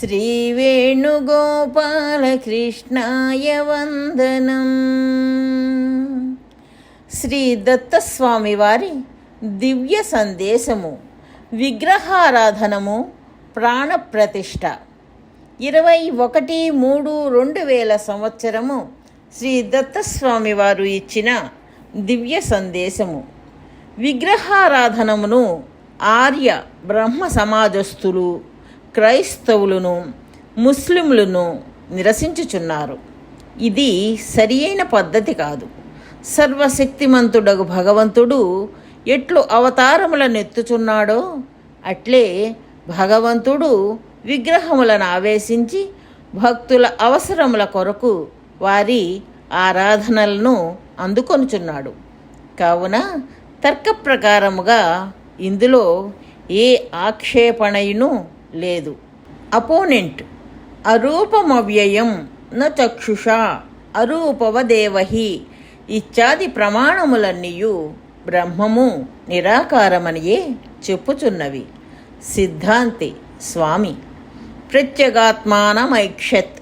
శ్రీవేణుగోపాలకృష్ణాయ వందనం. శ్రీ దత్తస్వామి వారి దివ్య సందేశము విగ్రహారాధనము ప్రాణప్రతిష్ఠ. ఇరవై ఒకటి మూడు రెండు వేల సంవత్సరము శ్రీ దత్తస్వామి వారు ఇచ్చిన దివ్య సందేశము. విగ్రహారాధనమును ఆర్య బ్రహ్మ సమాజస్థులు క్రైస్తవులను ముస్లింలను నిరసించుచున్నారు. ఇది సరియైన పద్ధతి కాదు. సర్వశక్తిమంతుడగు భగవంతుడు ఎట్లు అవతారములను ఎత్తుచున్నాడో అట్లే భగవంతుడు విగ్రహములను ఆవేశించి భక్తుల అవసరముల కొరకు వారి ఆరాధనలను అందుకొనుచున్నాడు. కావున తర్క ప్రకారముగా ఇందులో ఏ ఆక్షేపణయును లేదు. అపోనెంట్. అరూపమవ్యయం న చక్షుష అరూపవదేవహి. ఇత్యాది ప్రమాణములన్నీయు బ్రహ్మము నిరాకారమనియే చెప్పుచున్నవి. సిద్ధాంతి స్వామి. ప్రత్యగాత్మానమైక్షత్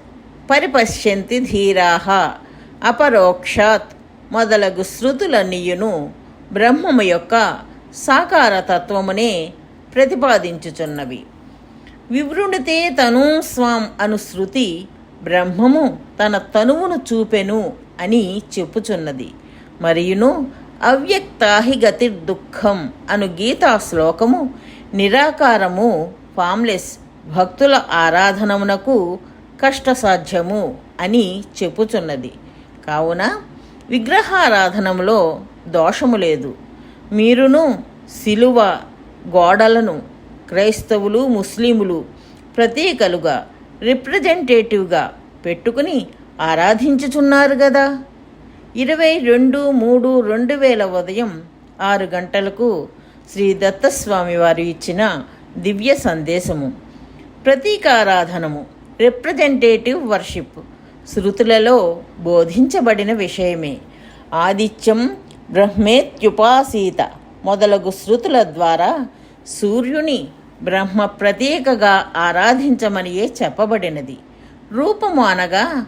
పరిపశ్యంతి ధీరాహ అపరోక్షాత్ మొదలగు శృతులన్నీయును బ్రహ్మము యొక్క సాకారతత్వమునే ప్రతిపాదించుచున్నవి. వివృణితే తను స్వాం అను శృతి బ్రహ్మము తన తనువును చూపెను అని చెప్పుచున్నది. మరియును అవ్యక్తాహి గతి దుఃఖం అను గీతా శ్లోకము నిరాకారము ఫామ్లెస్ భక్తుల ఆరాధనమునకు కష్టసాధ్యము అని చెప్పుచున్నది. కావున విగ్రహారాధనములో దోషము లేదు. మీరును సిలువ గోడలను క్రైస్తవులు ముస్లిములు ప్రతీకలుగా రిప్రజెంటేటివ్గా పెట్టుకుని ఆరాధించుచున్నారు కదా ఇరవై రెండు మూడు రెండు వేల ఉదయం ఆరు గంటలకు శ్రీ దత్తస్వామి వారు ఇచ్చిన దివ్య సందేశము ప్రతీకారాధనము రిప్రజెంటేటివ్ వర్షిప్ శృతులలో బోధించబడిన విషయమే. ఆదిత్యం బ్రహ్మేత్యుపాసీత మొదలగు శృతుల ద్వారా సూర్యుని బ్రహ్మ ప్రతీకగా ఆరాధించమనియే చెప్పబడినది. రూపము అనగా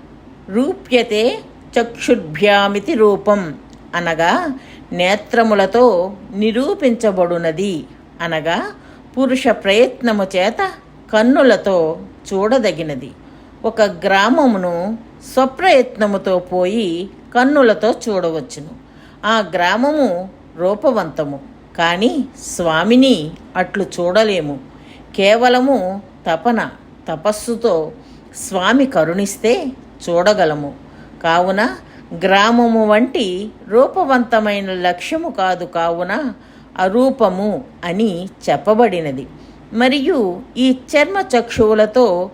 రూప్యతే చక్షుర్భ్యామితి రూపం అనగా నేత్రములతో నిరూపించబడునది అనగా పురుష ప్రయత్నము చేత కన్నులతో చూడదగినది. ఒక గ్రామమును స్వప్రయత్నముతో పోయి కన్నులతో చూడవచ్చును. ఆ గ్రామము రూపవంతము. కానీ స్వామిని అట్లు చూడలేము. కేవలము తపన తపస్సుతో స్వామి కరుణిస్తే చూడగలము. కావున గ్రామము వంటి రూపవంతమైన లక్ష్యము కాదు కావున అరూపము అని చెప్పబడినది. మరియు ఈ చర్మ చక్షువులతో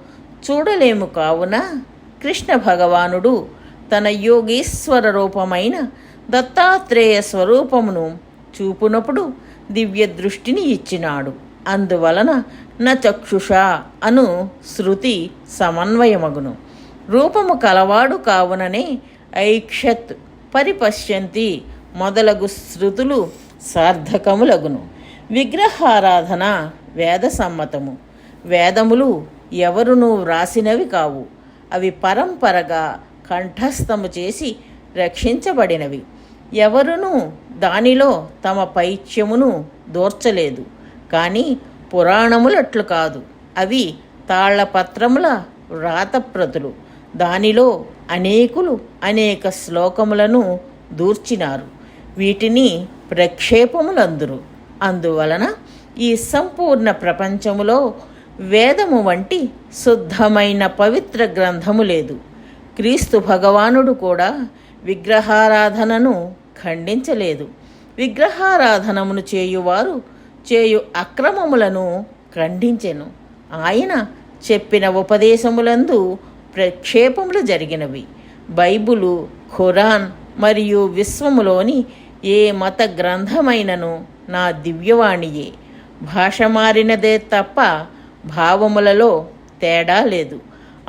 చూడలేము కావున కృష్ణ భగవానుడు తన యోగీశ్వర రూపమైన దత్తాత్రేయ స్వరూపమును చూపునప్పుడు దివ్య దృష్టిని ఇచ్చినాడు. అందువలన న చక్షుష అను శృతి సమన్వయమగును. రూపము కలవాడు కావుననే ఐక్షత్ పరిపశ్యంతి మొదలగు శృతులు సార్థకములగును. విగ్రహారాధన వేద సమ్మతము వేదములు ఎవరునూ వ్రాసినవి కావు. అవి పరంపరగా కంఠస్థము చేసి రక్షించబడినవి. ఎవరునూ దానిలో తమ పైత్యమును దోర్చలేదు. కానీ పురాణములట్లు కాదు. అవి తాళ్ళపత్రముల వ్రాతప్రతులు. దానిలో అనేకులు అనేక శ్లోకములను దూర్చినారు. వీటిని ప్రక్షేపములందురు. అందువలన ఈ సంపూర్ణ ప్రపంచములో వేదము వంటి శుద్ధమైన పవిత్ర గ్రంథము లేదు. క్రీస్తు భగవానుడు కూడా విగ్రహారాధనను ఖండించలేదు. విగ్రహారాధనమును చేయువారు చేయు అక్రమములను ఖండించెను. ఆయన చెప్పిన ఉపదేశములందు ప్రక్షేపములు జరిగినవి. బైబులు ఖురాన్ మరియు విశ్వములోని ఏ మత గ్రంథమైనను నా దివ్యవాణియే. భాష మారినదే తప్ప భావములలో తేడా లేదు.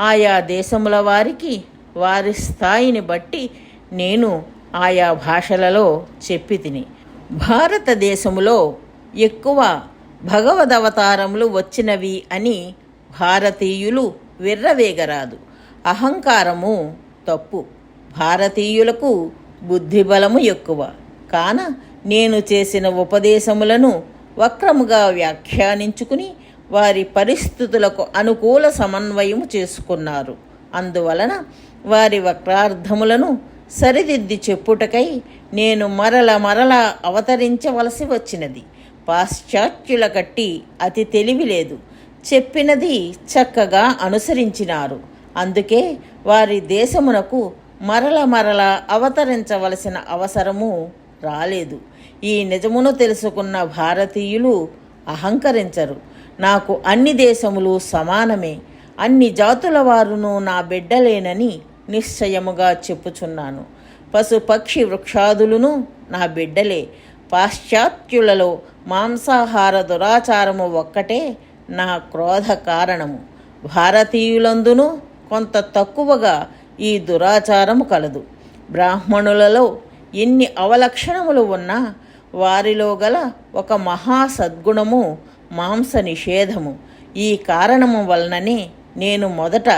ఆయా దేశముల వారికి వారి స్థాయిని బట్టి నేను ఆయా భాషలలో చెప్పి తిని. భారతదేశములో ఎక్కువ భగవదవతారములు వచ్చినవి అని భారతీయులు విర్రవేగరాదు. అహంకారము తప్పు. భారతీయులకు బుద్ధిబలము ఎక్కువ. కాన నేను చేసిన ఉపదేశములను వక్రముగా వ్యాఖ్యానించుకుని వారి పరిస్థితులకు అనుకూల సమన్వయము చేసుకున్నారు. అందువలన వారి వక్రార్థములను సరిదిద్ది చెప్పుటకై నేను మరల మరల అవతరించవలసి వచ్చినది. పాశ్చాత్యుల కట్టి అతి తెలివి లేదు. చెప్పినది చక్కగా అనుసరించినారు. అందుకే వారి దేశమునకు మరల మరల అవతరించవలసిన అవసరము రాలేదు. ఈ నిజమును తెలుసుకున్న భారతీయులు అహంకరించరు. నాకు అన్ని దేశములు సమానమే. అన్ని జాతుల వారును నా బిడ్డలేనని నిశ్చయముగా చెప్పుచున్నాను. పశుపక్షి వృక్షాదులను నా బిడ్డలే. పాశ్చాత్యులలో మాంసాహార దురాచారము ఒక్కటే నా క్రోధ కారణము. భారతీయులందును కొంత తక్కువగా ఈ దురాచారము కలదు. బ్రాహ్మణులలో ఎన్ని అవలక్షణములు ఉన్నా వారిలో గల ఒక మహా సద్గుణము మాంస నిషేధము ఈ కారణము వలననే నేను మొదట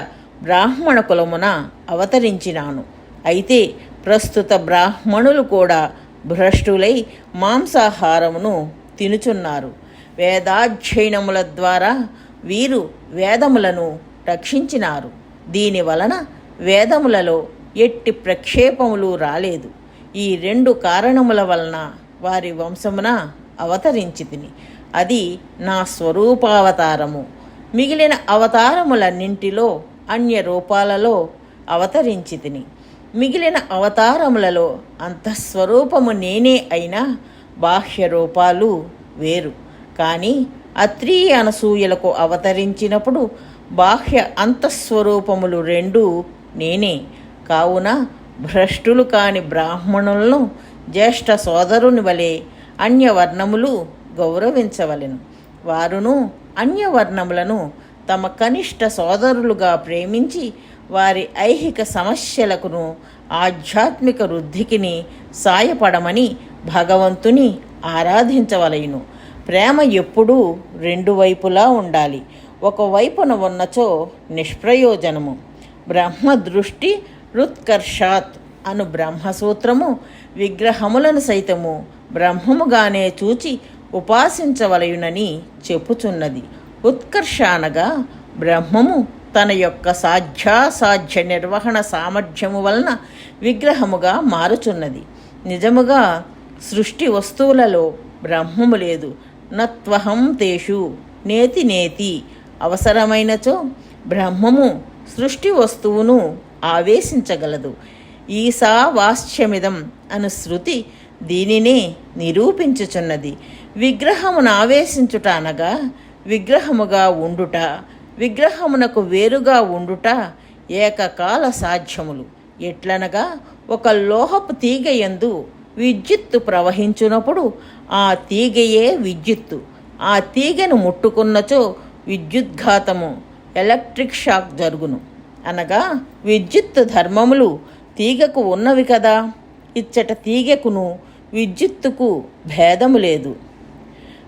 బ్రాహ్మణ కులమున అవతరించినాను. అయితే ప్రస్తుత బ్రాహ్మణులు కూడా భ్రష్టులై మాంసాహారమును తినుచున్నారు. వేదాధ్యయనముల ద్వారా వీరు వేదములను రక్షించినారు. దీని వలన వేదములలో ఎట్టి ప్రక్షేపములు రాలేదు. ఈ రెండు కారణముల వలన వారి వంశమున అవతరించి తిని అది నా స్వరూపావతారము. మిగిలిన అవతారములన్నింటిలో అన్య రూపాలలో అవతరించితిని. మిగిలిన అవతారములలో అంతఃస్వరూపము నేనే అయినా బాహ్య రూపాలు వేరు. కానీ అత్రీయ అనసూయలకు అవతరించినప్పుడు బాహ్య అంతఃస్వరూపములు రెండు నేనే. కావున భ్రష్టులు కాని బ్రాహ్మణులను జ్యేష్ఠ సోదరుని వలె అన్యవర్ణములు గౌరవించవలెను. వారును అన్యవర్ణములను తమ కనిష్ట సోదరులుగా ప్రేమించి వారి ఐహిక సమస్యలకును ఆధ్యాత్మిక వృద్ధికిని సాయపడమని భగవంతుని ఆరాధించవలయును. ప్రేమ ఎప్పుడూ రెండు వైపులా ఉండాలి. ఒకవైపున ఉన్నచో నిష్ప్రయోజనము. బ్రహ్మ దృష్టి రుత్కర్షాత్ అను బ్రహ్మసూత్రము విగ్రహములను సైతము బ్రహ్మముగానే చూచి ఉపాసించవలయునని చెప్పుచున్నది. ఉత్కర్ష అనగా బ్రహ్మము తన యొక్క సాధ్యాసాధ్య నిర్వహణ సామర్థ్యము వలన విగ్రహముగా మారుచున్నది. నిజముగా సృష్టి వస్తువులలో బ్రహ్మము లేదు. నత్వహం తేషు నేతి నేతి అవసరమైనచో బ్రహ్మము సృష్టి వస్తువును ఆవేశించగలదు. ఈసా వాస్యమిదం అను శృతి దీనినే నిరూపించుచున్నది. విగ్రహమును ఆవేశించుట అనగా విగ్రహముగా ఉండుట విగ్రహమునకు వేరుగా ఉండుట ఏకకాల సాధ్యములు. ఎట్లనగా ఒక లోహపు తీగ యందు విద్యుత్తు ప్రవహించునప్పుడు ఆ తీగయే విద్యుత్తు. ఆ తీగను ముట్టుకున్నచో విద్యుద్ఘాతము ఎలక్ట్రిక్ షాక్ జరుగును. అనగా విద్యుత్ ధర్మములు తీగకు ఉన్నవి కదా. ఇచ్చట తీగకును విద్యుత్తుకు భేదము లేదు.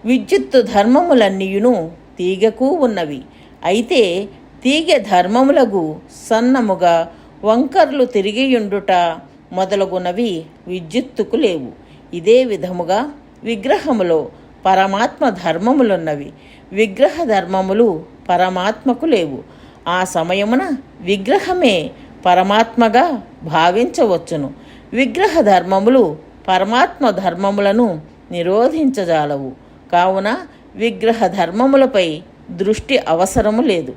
విద్యుత్తు ధర్మములన్నీయును తీగకు ఉన్నవి. అయితే తీగ ధర్మములకు సన్నముగా వంకర్లు తిరిగియుండుట మొదలగునవి విద్యుత్తుకు లేవు. ఇదే విధముగా విగ్రహములో పరమాత్మ ధర్మములున్నవి. విగ్రహ ధర్మములు పరమాత్మకు లేవు. ఆ సమయమున విగ్రహమే పరమాత్మగా భావించవచ్చును. విగ్రహ ధర్మములు పరమాత్మ ధర్మములను నిరోధించజాలవు. కావున విగ్రహ ధర్మములపై దృష్టి అవసరము లేదు.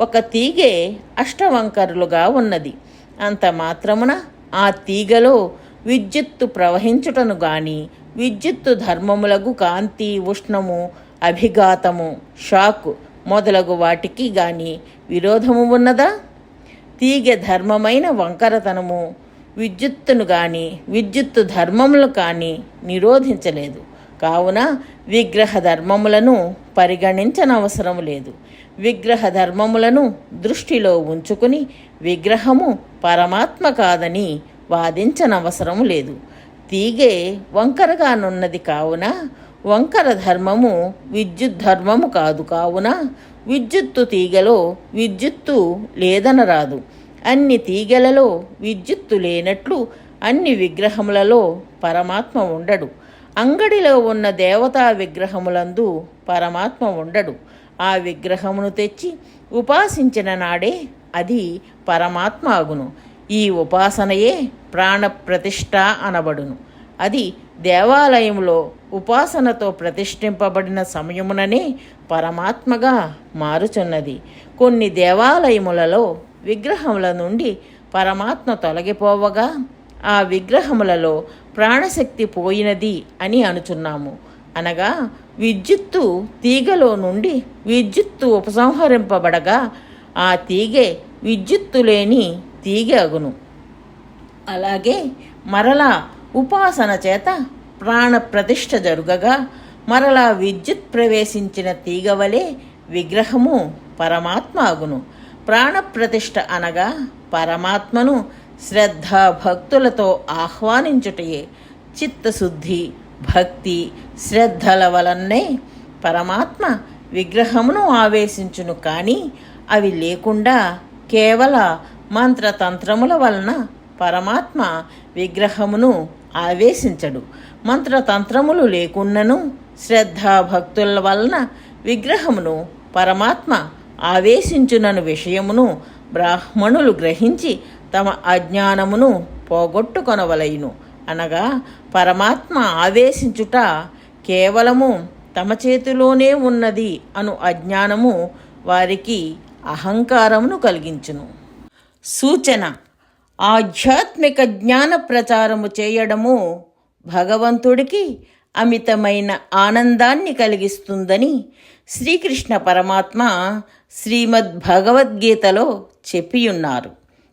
ఒక తీగే అష్టవంకరులుగా ఉన్నది. అంత మాత్రమున ఆ తీగలో విద్యుత్తు ప్రవహించుటను గాని విద్యుత్తు ధర్మములకు కాంతి ఉష్ణము అభిఘాతము షాక్ మొదలగు వాటికి గాని విరోధము ఉన్నదా? తీగె ధర్మమైన వంకరతనము విద్యుత్తును కానీ విద్యుత్తు ధర్మములు కానీ నిరోధించలేదు. కావున విగ్రహ ధర్మములను పరిగణించనవసరం లేదు. విగ్రహ ధర్మములను దృష్టిలో ఉంచుకుని విగ్రహము పరమాత్మ కాదని వాదించనవసరం లేదు. తీగే వంకరగానున్నది కావున వంకర ధర్మము విద్యుత్ ధర్మము కాదు కావున విద్యుత్తు తీగలో విద్యుత్తు లేదనరాదు. అన్ని తీగలలో విద్యుత్తు లేనట్లు అన్ని విగ్రహములలో పరమాత్మ ఉండడు. అంగడిలో ఉన్న దేవతా విగ్రహములందు పరమాత్మ ఉండడు. ఆ విగ్రహమును తెచ్చి ఉపాసించిన నాడే అది పరమాత్మ అగును ఈ ఉపాసనయే ప్రాణప్రతిష్ఠ అనబడును. అది దేవాలయంలో ఉపాసనతో ప్రతిష్ఠింపబడిన సమయముననే పరమాత్మగా మారుచున్నది. కొన్ని దేవాలయములలో విగ్రహముల నుండి పరమాత్మ తొలగిపోవగా ఆ విగ్రహములలో ప్రాణశక్తి పోయినది అని అనుచున్నాము. అనగా విద్యుత్తు తీగలో నుండి విద్యుత్తు ఉపసంహరింపబడగా ఆ తీగే విద్యుత్తు లేని తీగె అగును. అలాగే మరలా ఉపాసన చేత ప్రాణ ప్రతిష్ఠ జరుగగా మరలా విద్యుత్ ప్రవేశించిన తీగ వలె విగ్రహము పరమాత్మ అగును. ప్రాణప్రతిష్ఠ అనగా పరమాత్మను శ్రద్ధ భక్తులతో ఆహ్వానించుటయే చిత్తశుద్ధి భక్తి శ్రద్ధల వలనే పరమాత్మ విగ్రహమును ఆవేశించును కానీ అవి లేకుండా కేవల మంత్రతంత్రముల వలన పరమాత్మ విగ్రహమును ఆవేశించడు. మంత్రతంత్రములు లేకున్నను శ్రద్ధాభక్తుల వలన విగ్రహమును పరమాత్మ ఆవేశించునను విషయమును బ్రాహ్మణులు గ్రహించి తమ అజ్ఞానమును పోగొట్టుకొనవలయును. అనగా పరమాత్మ ఆవేశించుట కేవలము తమ చేతిలోనే ఉన్నది అను అజ్ఞానము వారికి అహంకారమును కలిగించును. సూచన ఆధ్యాత్మిక జ్ఞాన ప్రచారము చేయడము భగవంతుడికి అమితమైన ఆనందాన్ని కలిగిస్తుందని శ్రీకృష్ణ పరమాత్మ శ్రీమద్ భగవద్గీతలో చెప్పియున్నారు.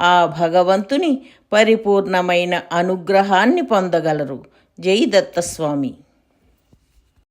ఆ భగవంతుని పరిపూర్ణమైన అనుగ్రహాన్ని పొందగలరు. జై దత్తస్వామి.